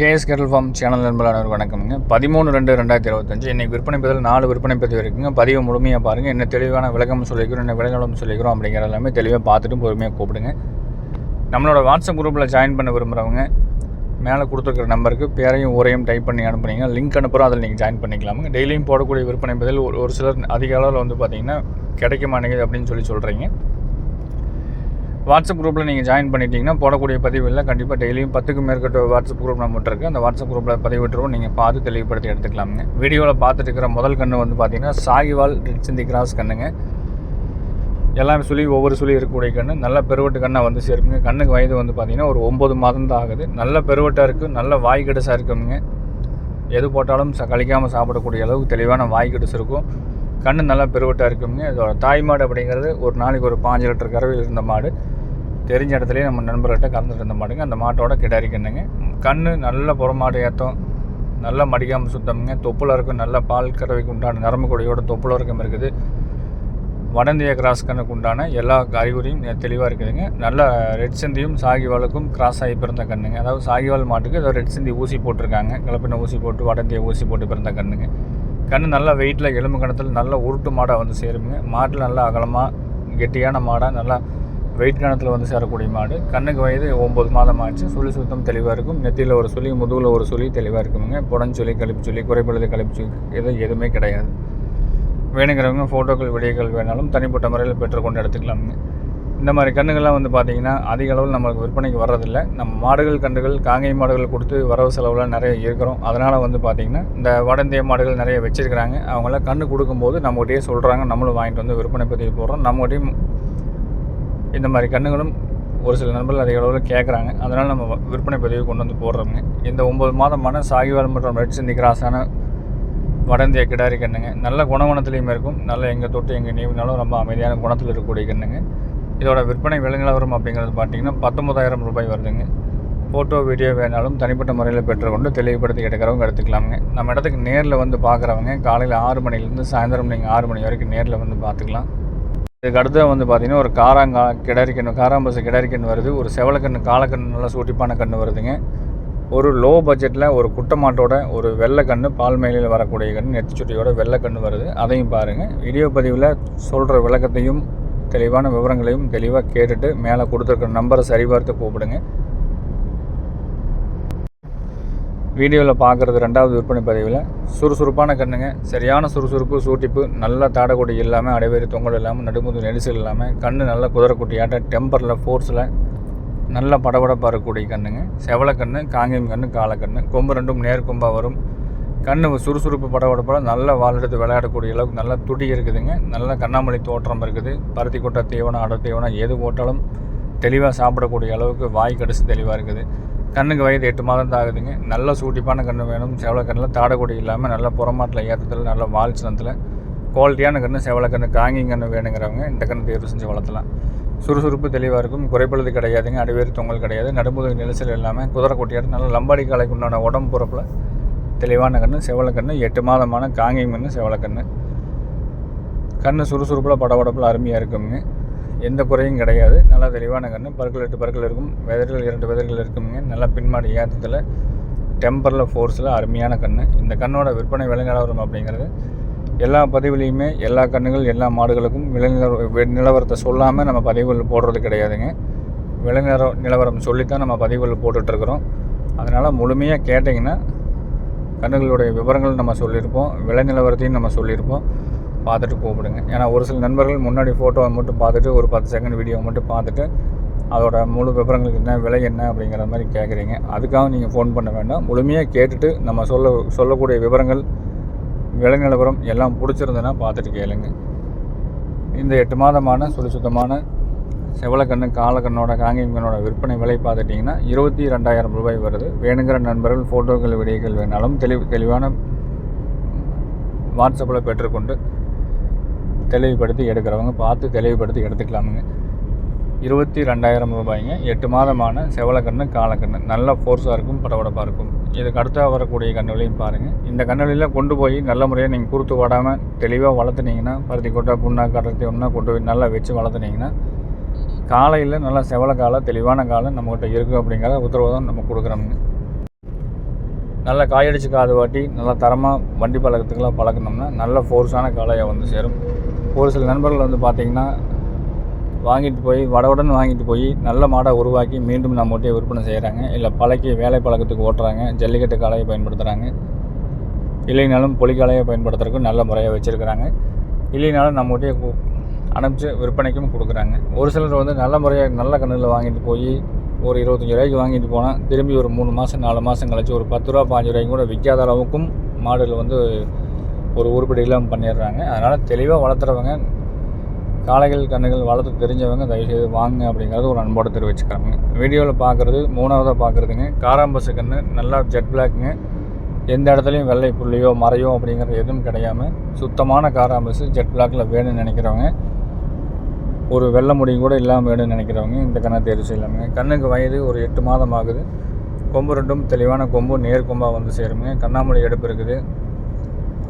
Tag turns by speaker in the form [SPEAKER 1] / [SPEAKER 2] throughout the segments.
[SPEAKER 1] KS கேட்டல் form channel நண்பர்களான வணக்கம்ங்க. பதிமூணு ரெண்டு ரெண்டாயிரத்தி இருபத்தஞ்சு. இன்றைக்கி விற்பனை பதில் நாலு விற்பனை பதிவு இருக்குங்க. பதிவு முழுமையாக பாருங்கள் என்ன தெளிவான விளக்கம் சொல்லிக்கிறோம் என்ன விளக்கம் சொல்லிக்கிறோம் அப்படிங்கிற எல்லாமே தெளிவாக பார்த்துட்டு பொறுமையாக கூப்பிடுங்க. நம்மளோட வாட்ஸ்அப் குரூப்பில் ஜாயின் பண்ண விரும்புகிறவங்க மேலே கொடுத்துருக்குற நம்பருக்கு பேரையும் ஊரையும் டைப் பண்ணி அனுப்புனீங்க. லிங்க் அனுப்புகிறோம் அதில் நீங்கள் ஜாயின் பண்ணிக்கலாமுங்க. டெய்லியும் போடக்கூடிய விற்பனை பதில் ஒரு சிலர் அதிக அளவில் வந்து பார்த்தீங்கன்னா கிடைக்க மாட்டேங்குது அப்படின்னு சொல்லி சொல்கிறீங்க வாட்ஸ்அப் குரூப்பில் நீங்கள் ஜாயின் பண்ணிட்டீங்கன்னா போடக்கூடிய பதிவுகளில் கண்டிப்பாக டெய்லியும் பத்துக்கும் மேற்பட்ட வாட்ஸ்அப் குரூப் நம்மகிட்ட இருக்குது அந்த வாட்ஸ்அப் குரூப்பில் பதிவிட்டுருவோம் நீங்கள் பார்த்து தெளிவுபடுத்தி எடுத்துக்கலாமுங்க. வீடியோவில் பார்த்துட்டு இருக்கிற முதல் கன்று வந்து பார்த்தீங்கன்னா சாகிவால் ரெட் சிந்தி கிராஸ் கண்ணுங்க. எல்லாமே சுழி ஒவ்வொரு சுழி இருக்கக்கூடிய கன்று நல்ல பெருவட்டு கண்ணை வந்து சேருக்குங்க கண்ணுக்கு வயது வந்து பார்த்தீங்கன்னா ஒரு ஒம்பது மாதம் தான் ஆகுது. நல்ல பெருவட்டாக இருக்குது நல்ல வாய் கடுசாக இருக்குங்க. எது போட்டாலும் ச கழிக்காமல் சாப்பிடக்கூடிய அளவுக்கு தெளிவான வாய் கடுசு இருக்கும். கண்ணு நல்லா பெருவட்டாக இருக்குங்க. இதோட தாய் மாடு அப்படிங்கிறது ஒரு நாளைக்கு ஒரு பாஞ்சு லிட்டர் கறவையில் இருந்த மாடு. தெரிஞ்ச இடத்துலையே நம்ம நண்பர்கிட்ட கறந்துட்டு இருந்த மாட்டுங்க. அந்த மாட்டோட கிடாரி கண் நல்ல புறமாடு ஏற்றம் நல்லா மடிக்காமல் சுத்தமுங்க. தொப்புல இருக்கும் நல்லா பால் கறவைக்கு உண்டான நரம்பு கொடையோட தொப்புல இருக்கும் இருக்குது. வடந்திய கிராஸ் கண்ணுக்கு உண்டான எல்லா அறிகுறியும் தெளிவாக இருக்குதுங்க. நல்ல ரெட் சிந்தியும் சாகிவாலுக்கும் கிராஸ் ஆகி பிறந்த கண்ணுங்க. அதாவது சாகிவால் மாட்டுக்கு ஏதோ ரெட் சிந்தி ஊசி போட்டிருக்காங்க. கலப்பின ஊசி போட்டு வடந்திய ஊசி போட்டு பிறந்த கண்ணுங்க. கண் நல்லா வெயிட்டில் எலும்பு கணத்தில் நல்லா உருட்டு மாடாக வந்து சேருங்க மாட்டில் நல்லா அகலமாக கெட்டியான மாடாக நல்லா வெயிட் கணத்தில் வந்து சேரக்கூடிய மாடு. கண்ணுக்கு வயது ஒம்பது மாதம் ஆச்சு சுழி சுத்தம் தெளிவாக இருக்கும். நெத்தியில் ஒரு சுழி முதுகில் ஒரு சுழி தெளிவாக இருக்குங்க புடஞ்சொலி கழிப்பு சொல்லி குறைபடுது கழிப்பு சொல்லி எது எதுவுமே கிடையாது. வேணுங்கிறவங்க ஃபோட்டோக்கள் வீடியோக்கள் வேணாலும் தனிப்பட்ட முறையில் பெற்றுக்கொண்டு எடுத்துக்கலாமுங்க. இந்த மாதிரி கண்ணுகள்லாம் வந்து பார்த்திங்கன்னா அதிக அளவில் நம்மளுக்கு விற்பனைக்கு வர்றதில்லை. நம்ம மாடுகள் கண்டுகள் காங்கை மாடுகள் கொடுத்து வரவு செலவுலாம் நிறைய இருக்கிறோம். அதனால் வந்து பார்த்திங்கன்னா இந்த வடந்திய மாடுகள் நிறைய வச்சுருக்கிறாங்க. அவங்களாம் கண்ணு கொடுக்கும்போது நம்மகிட்டயே சொல்கிறாங்க நம்மளும் வாங்கிட்டு வந்து விற்பனை பதிவு போடுறோம். நம்மகிட்டையும் இந்த மாதிரி கண்ணுகளும் ஒரு சில நண்பர்கள் அதிக அளவில் கேட்குறாங்க அதனால் நம்ம விற்பனை பதிவு கொண்டு வந்து போடுறோங்க. இந்த ஒம்பது மாதமான சாகிவால் மற்றும் ரெட் சிந்தி கிராஸான வடந்திய கிடாரி கண்ணுங்க. நல்ல குணவனத்துலேயுமே இருக்கும். நல்ல எங்கே தொட்டு எங்கே நீவினாலும் ரொம்ப அமைதியான குணத்தில் இருக்கக்கூடிய கண்ணுங்க. இதோட விற்பனை விலங்கிலவரம் அப்படிங்கிறது பார்த்தீங்கன்னா பத்தொம்பதாயிரம் ரூபாய் வருதுங்க. ஃபோட்டோ வீடியோ வேணாலும் தனிப்பட்ட முறையில் பெற்றுக்கொண்டு தெளிவுபடுத்தி எடுக்கிறவங்க எடுத்துக்கலாமுங்க. நம்ம இடத்துக்கு நேரில் வந்து பார்க்குறவங்க காலையில் ஆறு மணிலேருந்து சாயந்தரம் நீங்கள் ஆறு மணி வரைக்கும் நேரில் வந்து பார்த்துக்கலாம் இதுக்கு அடுத்து வந்து பார்த்திங்கன்னா ஒரு காராங்கா கிடாரிக்கண்ணு காராம்பசு கிடரிக்கன்று வருது ஒரு செவலக்கன்று காலக்கன்று நல்லா சூட்டிப்பான கன்று வருதுங்க. ஒரு லோ பட்ஜெட்டில் ஒரு குட்டை மாட்டோட ஒரு வெள்ளைக்கண்ணு பால் மேலையில் வரக்கூடிய கண்ணு நெத்திச்சுட்டியோட வெள்ளைக்கண்ணு வருது. அதையும் பாருங்கள் வீடியோ பதிவில் சொல்கிற விளக்கத்தையும் தெளிவான விவரங்களையும் தெளிவாக கேட்டுட்டு மேலே கொடுத்துருக்குற நம்பரை சரிபார்த்து கூப்பிடுங்க. வீடியோவில் பார்க்குறது ரெண்டாவது விற்பனை பதிவில். சுறுசுறுப்பான கண்ணுங்க சரியான சுறுசுறுப்பு சூட்டிப்பு நல்ல தாடக்குடி இல்லாமல் அடைவேறு தொங்கல் இல்லாமல் நடுமுது நெரிசல் இல்லாமல் கண் நல்ல குதிரக்குட்டியாட்ட டெம்பரில் ஃபோர்ஸில் நல்ல படபடப்பாக இருக்கக்கூடிய கண்ணுங்க. செவலக்கண்ணு காங்கேயம் கண்ணு காலக்கண்ணு கொம்பு ரெண்டும் நேர்கொம்பாக வரும். கண் சுறுசுறுப்பு படபடப்பாக நல்ல வாழெடுத்து விளையாடக்கூடிய அளவுக்கு நல்ல துடி இருக்குதுங்க. நல்ல கண்ணாமலை தோற்றம் இருக்குது. பருத்தி கொட்டை தீவனம் அடை தீவனம் எது போட்டாலும் தெளிவாக சாப்பிடக்கூடிய அளவுக்கு வாய் கடிச்சு தெளிவாக இருக்குது. கண்ணுக்கு வயது எட்டு மாதம் தான் ஆகுதுங்க. நல்ல சூட்டிப்பான கன்று வேணும். செவலக்கண்ணில் தாடக்கூடி இல்லாமல் நல்ல புறமாட்டில் ஏற்றத்தில் நல்ல வால் சினத்தில் குவாலிட்டியான கன்று செவலக்கன்று காங்கிங் கன்று வேணுங்கிறவங்க இந்த கன்று தேர்வு செஞ்சு வளர்த்தலாம். சுறுசுறுப்பு தெளிவாக இருக்கும். குறைப்பழுது கிடையாதுங்க. அடிவேறு தொங்கல் கிடையாது. நடுமுதுகு நெரிசல் இல்லாமல் குதிரை கொட்டியாடு நல்ல லம்பாடி காலைக்கு உண்டான உடம்பு பொறுப்பில் தெளிவான கன்று செவலக்கன்று எட்டு மாதமான காங்கிங் கன்று செவலக்கன்று கன்று சுறுசுறுப்பில் படபடப்பில் அருமையாக இருக்குங்க. எந்த குறையும் கிடையாது. நல்லா தெளிவான கன்று பற்கள் எட்டு பற்கள் இருக்கும். வெதர்கள் இரண்டு வெதர்கள் இருக்குங்க. நல்லா பின்மாடி ஏற்றத்தில் டெம்பரில் ஃபோர்ஸில் அருமையான கன்று இந்த கண்ணோட விற்பனை விலை நிலவரம் அப்படிங்கிறது எல்லா பதிவுலேயுமே எல்லா கண்ணுகள் எல்லா மாடுகளுக்கும் விலை நிலவர நிலவரத்தை சொல்லாமல் நம்ம பதிவுகள் போடுறது கிடையாதுங்க. விலை நிலவரம் சொல்லித்தான் நம்ம பதிவுகள் போட்டுட்ருக்குறோம். அதனால் முழுமையாக கேட்டிங்கன்னா கண்ணுகளுடைய விவரங்கள் நம்ம சொல்லியிருப்போம். விலை நிலவரத்தையும் நம்ம சொல்லியிருப்போம். பார்த்துட்டு கூப்பிடுங்க. ஏன்னா ஒரு சில நண்பர்கள் முன்னாடி ஃபோட்டோவை மட்டும் பார்த்துட்டு ஒரு பத்து செகண்ட் வீடியோவை மட்டும் பார்த்துட்டு அதோட முழு விவரங்களுக்கு என்ன விலை என்ன அப்படிங்கிற மாதிரி கேட்குறீங்க. அதுக்காக நீங்கள் ஃபோன் பண்ண வேண்டாம். முழுமையாக கேட்டுட்டு நம்ம சொல்ல சொல்லக்கூடிய விவரங்கள் விலை நிலவரம் எல்லாம் பிடிச்சிருந்ததுன்னா பார்த்துட்டு கேளுங்க. இந்த எட்டு மாதமான சுழி சுத்தமான செவலக்கண்ணு காலக்கண்ணோட காங்கேயம் கண்ணோட விற்பனை விலை பார்த்துட்டிங்கன்னா இருபத்தி ரெண்டாயிரம் ரூபாய் வருது. வேணுங்கிற நண்பர்கள் ஃபோட்டோக்கள் வீடியோக்கள் வேணாலும் தெளிவு தெளிவான வாட்ஸ்அப்பில் பெற்றுக்கொண்டு தெளிவுபடுத்தி எடுக்கிறவங்க பார்த்து தெளிவுபடுத்தி எடுத்துக்கலாமுங்க. இருபத்தி ரெண்டாயிரம் ரூபாய்ங்க. எட்டு மாதமான செவலக்கண்ணு காலக்கண்ணு. நல்ல ஃபோர்ஸாக இருக்கும் படபடப்பாக இருக்கும். இதுக்கு அடுத்த வரக்கூடிய கண்ணுகளையும் பாருங்கள் இந்த கண்ணுகளில் கொண்டு போய் நல்ல முறையாக நீங்கள் கொடுத்து வாடாமல் தெளிவாக வளர்த்துனீங்கன்னா பருத்தி கொட்டை புண்ணா கடத்தி ஒன்றா கொண்டு போய் நல்லா வச்சு வளர்த்துனீங்கன்னா காலையில் நல்லா செவல காலை தெளிவான காலம் நம்மகிட்ட இருக்குது அப்படிங்கிற உத்தரவாதம் நம்ம கொடுக்குறோமுங்க. நல்லா காயடிச்சு காது வாட்டி நல்லா தரமாக வண்டி பழக்கத்துக்கெல்லாம் பழக்கணும்னா நல்ல ஃபோர்ஸான காளையாக வந்து சேரும். ஒரு சில நண்பர்கள் வந்து பார்த்திங்கன்னா வாங்கிட்டு போய் வடவுடன் வாங்கிட்டு போய் நல்ல மாடை உருவாக்கி மீண்டும் நம்மகிட்டே விற்பனை செய்கிறாங்க இல்லை பழக்கி வேலை பழக்கத்துக்கு ஓட்டுறாங்க. ஜல்லிக்கட்டு காலையை பயன்படுத்துகிறாங்க இல்லைனாலும் பொலிக்காலையை பயன்படுத்துறதுக்கும் நல்ல முறையாக வச்சுருக்கிறாங்க. இல்லைனாலும் நம்மகிட்டே அனுப்பிச்சு விற்பனைக்கும் கொடுக்குறாங்க. ஒரு சிலர் வந்து நல்ல முறையாக நல்ல கண்ணில் வாங்கிட்டு போய் ஒரு இருபத்தஞ்சி ரூபாய்க்கு வாங்கிட்டு போனால் திரும்பி ஒரு மூணு மாதம் நாலு மாதம் கழிச்சு ஒரு பத்து ரூபா பாஞ்சு ரூபாய்க்கு கூட விற்காத அளவுக்கும் மாடுகள் வந்து ஒரு உருப்படி இல்லாமல் பண்ணிடுறாங்க. அதனால் தெளிவாக வளர்த்துறவங்க காளைகள் கண்ணுகள் வளர்த்து தெரிஞ்சவங்க தயவுசெய்து வாங்க அப்படிங்கிறது ஒரு அன்போடு தெரிவிச்சுக்கிறாங்க. வீடியோவில் பார்க்குறது மூணாவதாக பார்க்குறதுங்க காராம்பசு கன்று நல்லா ஜெட் பிளாக்குங்க எந்த இடத்துலையும் வெள்ளை புள்ளியோ மறையோ அப்படிங்கிறது எதுவும் கிடையாம சுத்தமான காராம்பசு ஜெட் பிளாக்கில் வேணும்னு நினைக்கிறவங்க ஒரு வெள்ளை முடியும் கூட இல்லாமல் வேணும்னு நினைக்கிறவங்க இந்த கண்ணை தேர்வு செய்யலாமுங்க. கண்ணுக்கு வயது ஒரு எட்டு மாதம் ஆகுது. கொம்பு ரெண்டும் தெளிவான கொம்பு நேர் கொம்பாக வந்து சேருங்க. கண்ணாமூடி எடுப்பு இருக்குது.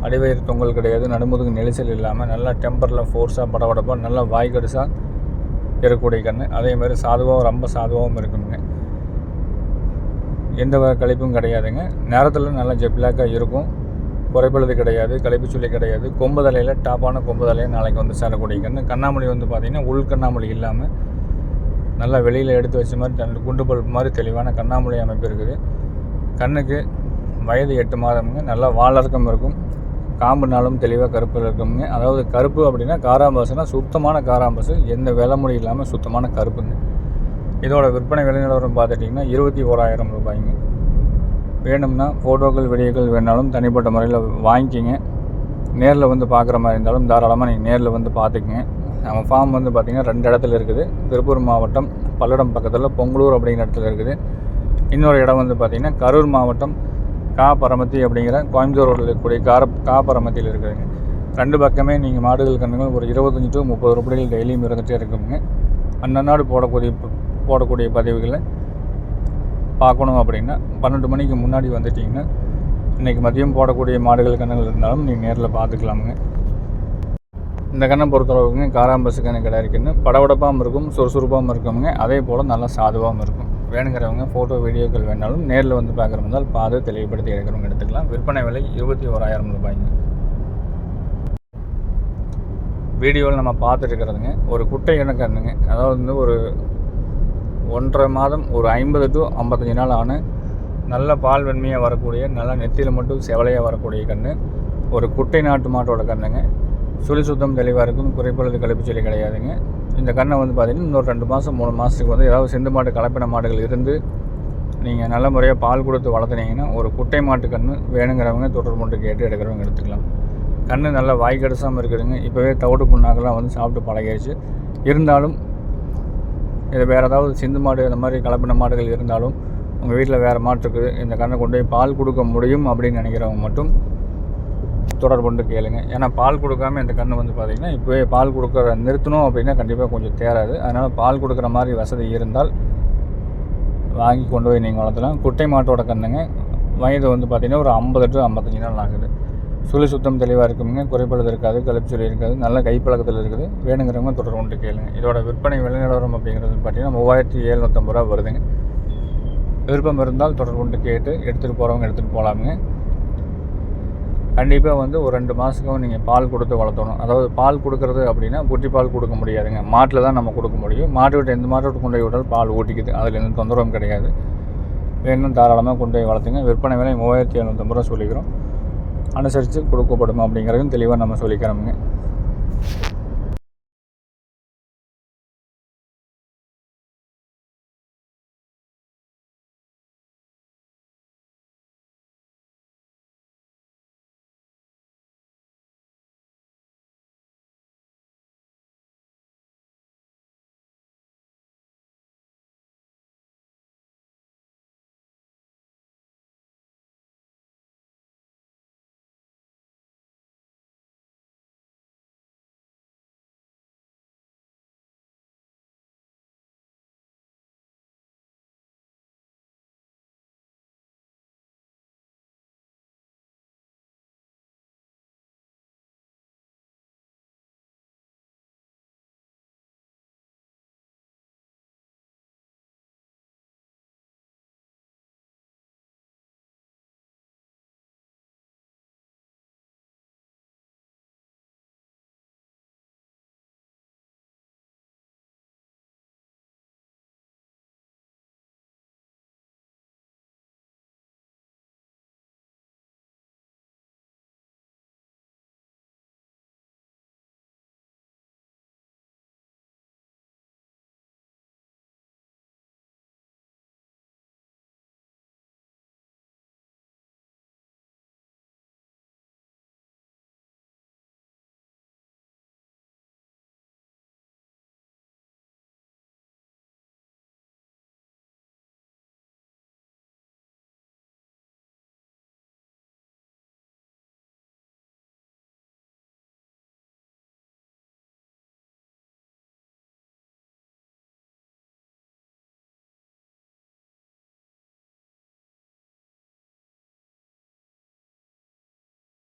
[SPEAKER 1] அடிவயிறு தொங்கல் கிடையாது நடுமுதுகு நெரிசல் இல்லாமல் நல்லா டெம்பரில் ஃபோர்ஸாக படபடப்பாக நல்லா வாய் கடிசாக இருக்கக்கூடிய கன்று அதே மாதிரி சாதுவாகவும் ரொம்ப சாதுவாகவும் இருக்குங்க எந்த வகை கழிப்பும் கிடையாதுங்க. நேரத்தில் நல்லா ஜெப்லாக்காக இருக்கும். குறைப்பழுது கிடையாது கழிப்பு சொல்லி கிடையாது. கொம்பு தலையில் டாப்பான கொம்பு தலையை நாளைக்கு வந்து சேரக்கூடிய கன்று கண்ணாமொழி வந்து பார்த்திங்கன்னா உள் கண்ணாமொழி இல்லாமல் நல்லா வெளியில் எடுத்து வச்ச மாதிரி ரெண்டு குண்டு பல்ப் மாதிரி தெளிவான கண்ணாமொழி அமைப்பு இருக்குது. கண்ணுக்கு வயது எட்டு மாதமுங்க. நல்லா வாழறக்கம் இருக்கும். காம்புனாலும் தெளிவாக கருப்பில் இருக்குங்க அதாவது கருப்பு அப்படின்னா காராம்பசுனா சுத்தமான காராம்பசு. எந்த விலை முடி இல்லாமல் சுத்தமான கருப்புங்க. இதோட விற்பனை விலை நிலவரம் பார்த்துட்டிங்கன்னா இருபத்தி ஓராயிரம் ரூபாய்ங்க. வேணும்னா ஃபோட்டோக்கள் வீடியோக்கள் வேணாலும் தனிப்பட்ட முறையில் வாங்கிக்கிங்க. நேரில் வந்து பார்க்குற மாதிரி இருந்தாலும் தாராளமாக நீங்கள் நேரில் வந்து பார்த்துக்குங்க. நம்ம ஃபார்ம் வந்து பார்த்திங்கன்னா ரெண்டு இடத்துல இருக்குது. திருப்பூர் மாவட்டம் பல்லடம் பக்கத்தில் பொங்கலூர் அப்படிங்கிற இடத்துல இருக்குது. இன்னொரு இடம் வந்து பார்த்திங்கன்னா கரூர் மாவட்டம் கா பரமத்தி அப்படிங்கிற கோயம்புத்தூர் ரோட்டில் இருக்கக்கூடிய கார கா பரமத்தியில் இருக்குதுங்க ரெண்டு பக்கமே நீங்கள் மாடுகள் கண்ணுங்கள் ஒரு இருபத்தஞ்சி டு முப்பது ரூபாய்கள் டெய்லியும் இருந்துகிட்டே இருக்குங்க. அன்னநாடு போடக்கூடிய போடக்கூடிய பதிவுகளை பார்க்கணும் அப்படின்னா பன்னெண்டு மணிக்கு முன்னாடி வந்துட்டிங்கன்னா இன்றைக்கி மதியம் போடக்கூடிய மாடுகள் கண்ணுகள் இருந்தாலும் நீங்கள் நேரில் பார்த்துக்கலாமுங்க. இந்த கண்ணை பொறுத்தளவுக்குங்க காராம்பசு கண்ணு கடை இருக்குன்னு படபடப்பாகவும் இருக்கும் சுறுசுறுப்பாகவும் இருக்குங்க. அதே போல் நல்லா சாதுவாகவும் இருக்கும். வேணுங்கிறவங்க ஃபோட்டோ வீடியோக்கள் வேணாலும் நேரில் வந்து பார்க்குற இருந்தால் பார்த்து தெளிவுபடுத்தி எடுக்கிறவங்க எடுத்துக்கலாம். விற்பனை விலை இருபத்தி ஓராயிரம் ரூபாய்ங்க. வீடியோவில் நம்ம பார்த்துட்டு இருக்கிறதுங்க. ஒரு குட்டை இனக்கண்ணுங்க அதாவது வந்து ஒரு ஒன்றரை மாதம் ஒரு ஐம்பது டு ஐம்பத்தஞ்சு நாள் ஆன நல்ல பால் வெண்மையாக வரக்கூடிய நல்ல நெத்தியில் மட்டும் செவலையாக வரக்கூடிய கன்று. ஒரு குட்டை நாட்டு மாட்டோட கண்ணுங்க சுழி சுத்தம் தெளிவாக இருக்கும். குறைப்பொழுது கழிப்புச்சொல்லி கிடையாதுங்க. இந்த கண்ணை வந்து பார்த்திங்கன்னா இன்னொரு ரெண்டு மாதம் மூணு மாதத்துக்கு வந்து ஏதாவது சிந்து மாட்டு கலப்பின மாடுகள் இருந்து நீங்கள் நல்ல முறையாக பால் கொடுத்து வளர்த்துனீங்கன்னா ஒரு குட்டை மாட்டு கன்று வேணுங்கிறவங்க தொடர்பு மட்டும் கேட்டு எடுக்கிறவங்க எடுத்துக்கலாம். கன்று நல்லா வாய் கடிசாமல் இருக்குதுங்க. இப்போவே தவிடு புண்ணாக்கெல்லாம் வந்து சாப்பிட்டு பழகிடுச்சு இருந்தாலும் இது வேறு ஏதாவது சிந்து மாடு இந்த மாதிரி கலப்பின மாடுகள் இருந்தாலும் உங்கள் வீட்டில் வேறு மாடு இருக்குது. இந்த கண்ணை கொண்டு போய் பால் கொடுக்க முடியும் அப்படின்னு நினைக்கிறவங்க மட்டும் தொடர்பு கொண்டு கேளுங்க. ஏன்னா பால் கொடுக்காம இந்த கன்று வந்து பார்த்திங்கன்னா இப்போவே பால் கொடுக்குற நிறுத்தணும் அப்படின்னா கண்டிப்பாக கொஞ்சம் தேராது. அதனால் பால் கொடுக்குற மாதிரி வசதி இருந்தால் வாங்கி கொண்டு போய் நீங்கள் வளர்த்தலாம். குட்டை மாட்டோட கன்றுங்க வயது வந்து பார்த்திங்கன்னா ஒரு ஐம்பது டு ஐம்பத்தஞ்சு நாள் ஆகுது. சுழி சுத்தம் தெளிவாக இருக்குங்க. குறைபாடு இருக்காது கழிப்பு சொல்லி இருக்காது. நல்ல கைப்பழக்கத்தில் இருக்குது. வேணுங்கிறவங்க தொடர்பு கொண்டு கேளுங்க. இதோட விற்பனை விளைநிலவரம் அப்படிங்கிறது பார்த்தீங்கன்னா மூவாயிரத்தி எழுநூற்றம்பது ரூபா வருதுங்க. விருப்பம் இருந்தால் தொடர்பு கொண்டு கேட்டு எடுத்துகிட்டு போகிறவங்க எடுத்துகிட்டு போகலாமுங்க கண்டிப்பாக வந்து ஒரு ரெண்டு மாதத்துக்கும் நீங்கள் பால் கொடுத்து வளர்த்தணும். அதாவது பால் கொடுக்குறது அப்படின்னா குட்டி பால் கொடுக்க முடியாதுங்க. மாட்டில் தான் நம்ம கொடுக்க முடியும். மாட்டு விட்டு எந்த மாட்டு விட்டு கொண்டு போய் விட்டாலும் பால் ஊட்டிக்குது. அதில் எந்த தொந்தரவும் கிடையாது. வேணும் தாராளமாக கொண்டு போய் வளர்த்துங்க. விற்பனை விலை மூவாயிரத்தி எழுநூத்தம்பது ரூபா சொல்லிக்கிறோம். அனுசரித்து கொடுக்கப்படும் அப்படிங்கிறதும் தெளிவாக நம்ம சொல்லிக்கிறோமுங்க.